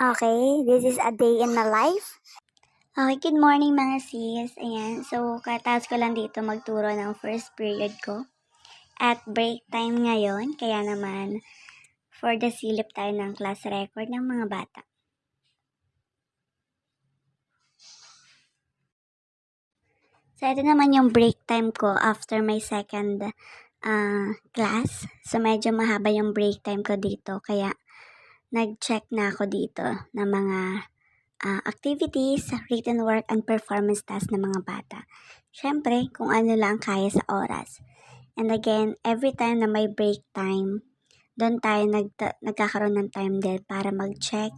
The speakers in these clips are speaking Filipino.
Okay, this is a day in my life. Okay, good morning mga sis. Ayan, so katapos ko lang dito magturo ng first period ko. At break time ngayon, kaya naman for the silip tayo ng class record ng mga bata. So, ito naman yung break time ko after my second ah, class. So, medyo mahaba yung break time ko dito. Kaya, nag-check na ako dito ng mga ah, activities, written work, and performance tasks ng mga bata. Siyempre, kung ano lang kaya sa oras. And again, every time na may break time, doon tayo nagta- nagkakaroon ng time din para mag-check,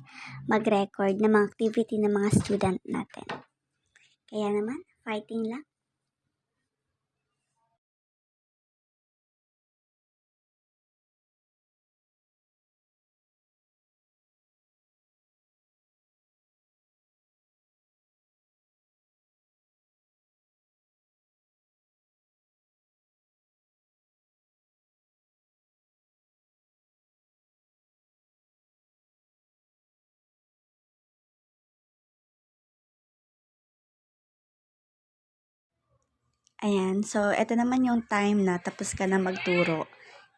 mag-record ng mga activity ng mga student natin. Kaya naman, fighting lang. Ayan, so ito naman yung time na tapos ka na magturo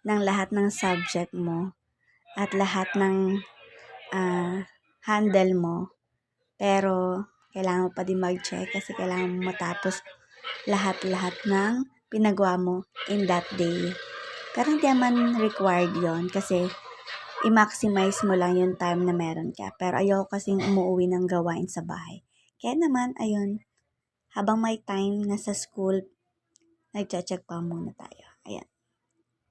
ng lahat ng subject mo at lahat ng ah, handle mo. Pero kailangan mo pa din mag-check kasi kailangan mo matapos lahat-lahat ng pinagawa mo in that day. Pero hindi naman required yon kasi i-maximize mo lang yung time na meron ka. Pero ayoko kasing umuwi ng gawain sa bahay. Kaya naman, ayun, habang may time nasa school, nagche-check pa muna tayo. Ayan.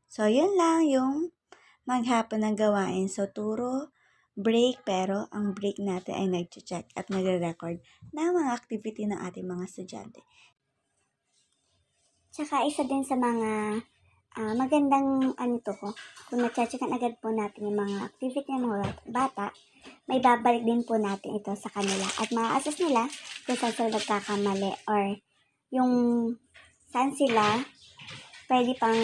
So, yun lang yung maghapon ng gawain. So, turo, break, pero ang break natin ay nagche-check at nagre-record ng mga activity ng ating mga estudyante. Tsaka isa din sa mga ah, magandang ano to ko, kung na-checkan agad po natin yung mga activity ng mga bata, may babalik din po natin ito sa kanila. At ma-assess nila kung saan sila nagkakamali or yung saan sila pwede pang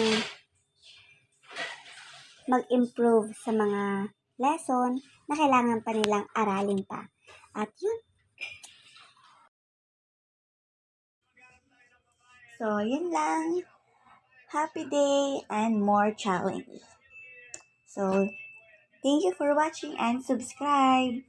mag-improve sa mga lesson na kailangan pa nilang aralin pa. At yun, So, yun lang. Happy day and more challenge. So, thank you for watching and subscribe.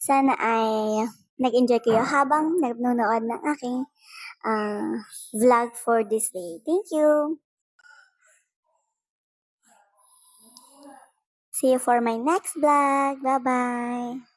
Sana ay nag-enjoy kayo habang nanonood ng aking ah, vlog for this day. Thank you! See you for my next vlog. Bye-bye!